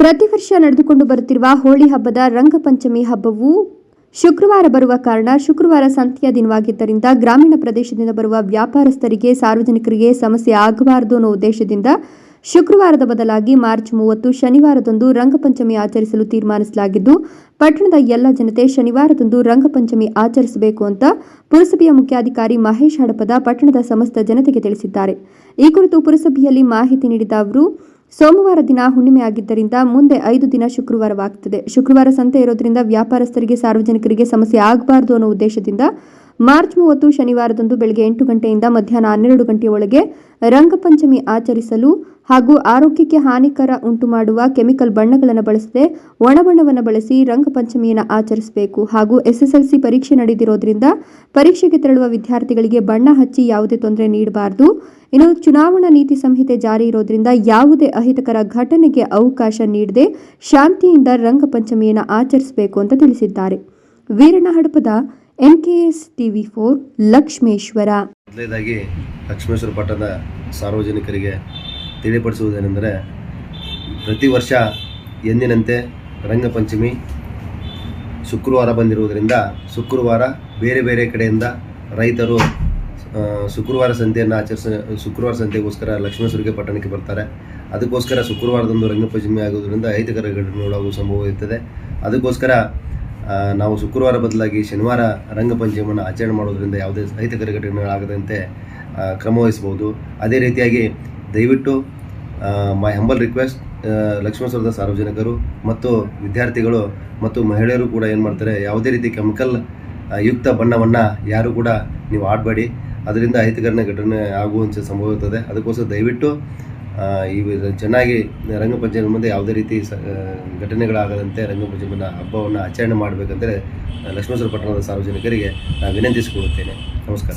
ಪ್ರತಿ ವರ್ಷ ನಡೆದುಕೊಂಡು ಬರುತ್ತಿರುವ ಹೋಳಿ ಹಬ್ಬದ ರಂಗಪಂಚಮಿ ಹಬ್ಬವು ಶುಕ್ರವಾರ ಬರುವ ಕಾರಣ ಶುಕ್ರವಾರ ಸಂತೆಯ ದಿನವಾಗಿದ್ದರಿಂದ ಗ್ರಾಮೀಣ ಪ್ರದೇಶದಿಂದ ಬರುವ ವ್ಯಾಪಾರಸ್ಥರಿಗೆ, ಸಾರ್ವಜನಿಕರಿಗೆ ಸಮಸ್ಯೆ ಆಗಬಾರದು ಅನ್ನೋ ಉದ್ದೇಶದಿಂದ ಶುಕ್ರವಾರದ ಬದಲಾಗಿ ಮಾರ್ಚ್ ಮೂವತ್ತು ಶನಿವಾರದಂದು ರಂಗಪಂಚಮಿ ಆಚರಿಸಲು ತೀರ್ಮಾನಿಸಲಾಗಿದ್ದು, ಪಟ್ಟಣದ ಎಲ್ಲ ಜನತೆ ಶನಿವಾರದಂದು ರಂಗಪಂಚಮಿ ಆಚರಿಸಬೇಕು ಅಂತ ಪುರಸಭೆಯ ಮುಖ್ಯಾಧಿಕಾರಿ ಮಹೇಶ್ ಹಡಪದ ಪಟ್ಟಣದ ಸಮಸ್ತ ಜನತೆಗೆ ತಿಳಿಸಿದ್ದಾರೆ. ಈ ಕುರಿತು ಪುರಸಭೆಯಲ್ಲಿ ಮಾಹಿತಿ ನೀಡಿದ ಅವರು ಸೋಮವಾರ ದಿನ ಹುಣ್ಣಿಮೆ ಆಗಿದ್ದರಿಂದ ಮುಂದೆ ಐದು ದಿನ ಶುಕ್ರವಾರವಾಗುತ್ತದೆ ಶುಕ್ರವಾರ ಸಂತೆ ಇರೋದ್ರಿಂದ ವ್ಯಾಪಾರಸ್ಥರಿಗೆ ಸಾರ್ವಜನಿಕರಿಗೆ ಸಮಸ್ಯೆ ಆಗಬಾರದು ಅನ್ನೋ ಉದ್ದೇಶದಿಂದ ಮಾರ್ಚ್ ಮೂವತ್ತು ಶನಿವಾರದಂದು ಬೆಳಗ್ಗೆ ಎಂಟು ಗಂಟೆಯಿಂದ ಮಧ್ಯಾಹ್ನ ಹನ್ನೆರಡು ಗಂಟೆಯೊಳಗೆ ರಂಗಪಂಚಮಿ ಆಚರಿಸಲು ಹಾಗೂ ಆರೋಗ್ಯಕ್ಕೆ ಹಾನಿಕರ ಉಂಟು ಮಾಡುವ ಕೆಮಿಕಲ್ ಬಣ್ಣಗಳನ್ನು ಬಳಸದೆ ಒಣಬಣ್ಣವನ್ನು ಬಳಸಿ ರಂಗಪಂಚಮಿಯನ್ನು ಆಚರಿಸಬೇಕು ಹಾಗೂ ಎಸ್ಎಸ್ಎಲ್ಸಿ ಪರೀಕ್ಷೆ ನಡೆದಿರೋದ್ರಿಂದ ಪರೀಕ್ಷೆಗೆ ತೆರಳುವ ವಿದ್ಯಾರ್ಥಿಗಳಿಗೆ ಬಣ್ಣ ಹಚ್ಚಿ ಯಾವುದೇ ತೊಂದರೆ ನೀಡಬಾರದು. ಇನ್ನು ಚುನಾವಣಾ ನೀತಿ ಸಂಹಿತೆ ಜಾರಿ ಇರೋದ್ರಿಂದ ಯಾವುದೇ ಅಹಿತಕರ ಘಟನೆಗೆ ಅವಕಾಶ ನೀಡದೆ ಶಾಂತಿಯಿಂದ ರಂಗಪಂಚಮಿಯನ್ನು ಆಚರಿಸಬೇಕು ಅಂತ ತಿಳಿಸಿದ್ದಾರೆ. Veeranna Hadapada NKS TV for Lakshmeshwar. ಮೊದಲನೇದಾಗಿ ಲಕ್ಷ್ಮೇಶ್ವರ ಪಟ್ಟದ ಸಾರ್ವಜನಿಕರಿಗೆ ತಿಳಿಪಡಿಸುವುದೇನೆಂದರೆ, ಪ್ರತಿ ವರ್ಷ ಎಂದಿನಂತೆ ರಂಗಪಂಚಮಿ ಶುಕ್ರವಾರ ಬಂದಿರುವುದರಿಂದ ಶುಕ್ರವಾರ ಬೇರೆ ಬೇರೆ ಕಡೆಯಿಂದ ರೈತರು ಶುಕ್ರವಾರ ಸಂತೆಯನ್ನು ಆಚರಿಸ, ಶುಕ್ರವಾರ ಸಂತೆಗೋಸ್ಕರ ಲಕ್ಷ್ಮೇಶ್ವರಿಗೆ ಪಟ್ಟಣಕ್ಕೆ ಬರ್ತಾರೆ. ಅದಕ್ಕೋಸ್ಕರ ಶುಕ್ರವಾರದಂದು ರಂಗಪಂಚಮಿ ಆಗುವುದರಿಂದ ಅಹಿತಕರ ನೋಡುವ ಸಂಭವ ಇರ್ತದೆ. ಅದಕ್ಕೋಸ್ಕರ ನಾವು ಶುಕ್ರವಾರ ಬದಲಾಗಿ ಶನಿವಾರ ರಂಗಪಂಚಮಿಯನ್ನು ಆಚರಣೆ ಮಾಡೋದ್ರಿಂದ ಯಾವುದೇ ಅಹಿತಕರ ಘಟನೆಗಳಾಗದಂತೆ ಕ್ರಮವಹಿಸ್ಬೋದು ಕ್ರಮ ವಹಿಸ್ಬೋದು ಅದೇ ರೀತಿಯಾಗಿ ದಯವಿಟ್ಟು ಮೈ ಹಂಬಲ್ ರಿಕ್ವೆಸ್ಟ್ ಲಕ್ಷ್ಮೇಶ್ವರದ ಸಾರ್ವಜನಿಕರು ಮತ್ತು ವಿದ್ಯಾರ್ಥಿಗಳು ಮತ್ತು ಮಹಿಳೆಯರು ಕೂಡ ಏನು ಮಾಡ್ತಾರೆ, ಯಾವುದೇ ರೀತಿ ಕೆಮಿಕಲ್ ಯುಕ್ತ ಬಣ್ಣವನ್ನು ಯಾರು ಕೂಡ ನೀವು ಆಡಬೇಡಿ. ಅದರಿಂದ ಅಹಿತಕರಣ ಘಟನೆ ಆಗುವಂಥ ಸಂಭವ ಇರ್ತದೆ ಅದಕ್ಕೋಸ್ಕರ ದಯವಿಟ್ಟು ಈ ಚೆನ್ನಾಗಿ ರಂಗಪಂಚಮಿ ಮುಂದೆ ಯಾವುದೇ ರೀತಿ ಸ ಘಟನೆಗಳಾಗದಂತೆ ರಂಗಪಂಚಮಿನ ಹಬ್ಬವನ್ನು ಆಚರಣೆ ಮಾಡಬೇಕಂದ್ರೆ ಲಕ್ಷ್ಮೇಶ್ವರ ಪಟ್ಟಣದ ಸಾರ್ವಜನಿಕರಿಗೆ ನಾನು ವಿನಂತಿಸಿಕೊಳ್ಳುತ್ತೇನೆ. ನಮಸ್ಕಾರ.